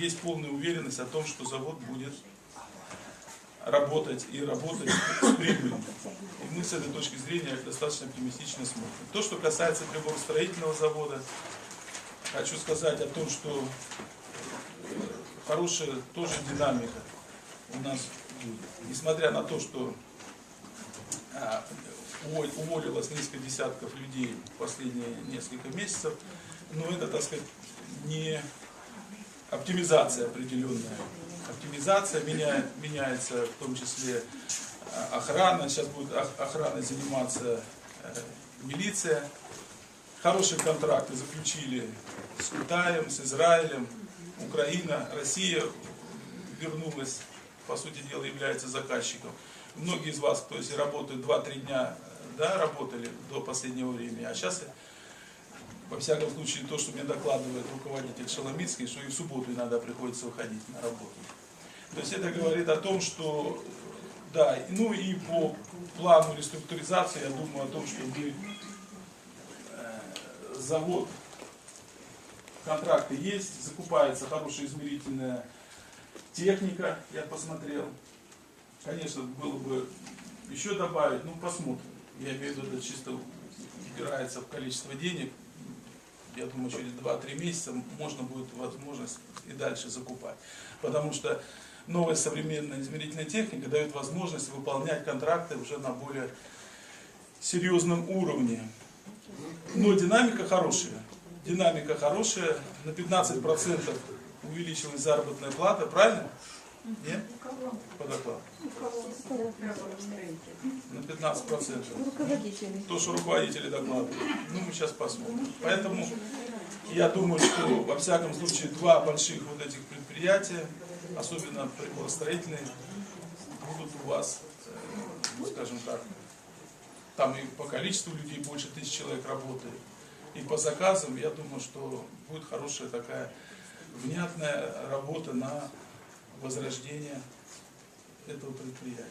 есть полная уверенность о том, что завод будет работать и работать с прибылью. И мы с этой точки зрения достаточно оптимистично смотрим. То, что касается приборостроительного завода, хочу сказать о том, что хорошая тоже динамика у нас. Несмотря на то, что а, уволилось несколько десятков людей последние несколько месяцев, но это, так сказать, не оптимизация определенная. Оптимизация меняет, меняется в том числе а, охрана, сейчас будет ох- охраной заниматься э, милиция. Хорошие контракты заключили с Китаем, с Израилем, Украина, Россия вернулась, по сути дела, является заказчиком. Многие из вас, кто если работают 2-3 дня, да, работали до последнего времени, а сейчас, во всяком случае, то, что мне докладывает руководитель Шаломицкий, что и в субботу иногда приходится выходить на работу. То есть это говорит о том, что, да, ну и по плану реструктуризации, я думаю о том, что мы э, завод контракты есть, закупается хорошая измерительная техника, я посмотрел. Конечно, было бы еще добавить, ну посмотрим. Я имею в виду, это чисто убирается в количество денег. Я думаю, через 2-3 месяца можно будет возможность и дальше закупать. Потому что новая современная измерительная техника дает возможность выполнять контракты уже на более серьезном уровне. Но динамика хорошая. Динамика хорошая. На 15% увеличилась заработная плата, правильно? Нет? По. На 15%. Руководители. То, что руководители докладывают. Ну, мы сейчас посмотрим. Поэтому я думаю, что во всяком случае два больших вот этих предприятия, особенно приборостроительные, будут у вас, э, скажем так, там и по количеству людей больше тысяч человек работает, и по заказам, я думаю, что будет хорошая такая внятная работа на возрождение этого предприятия.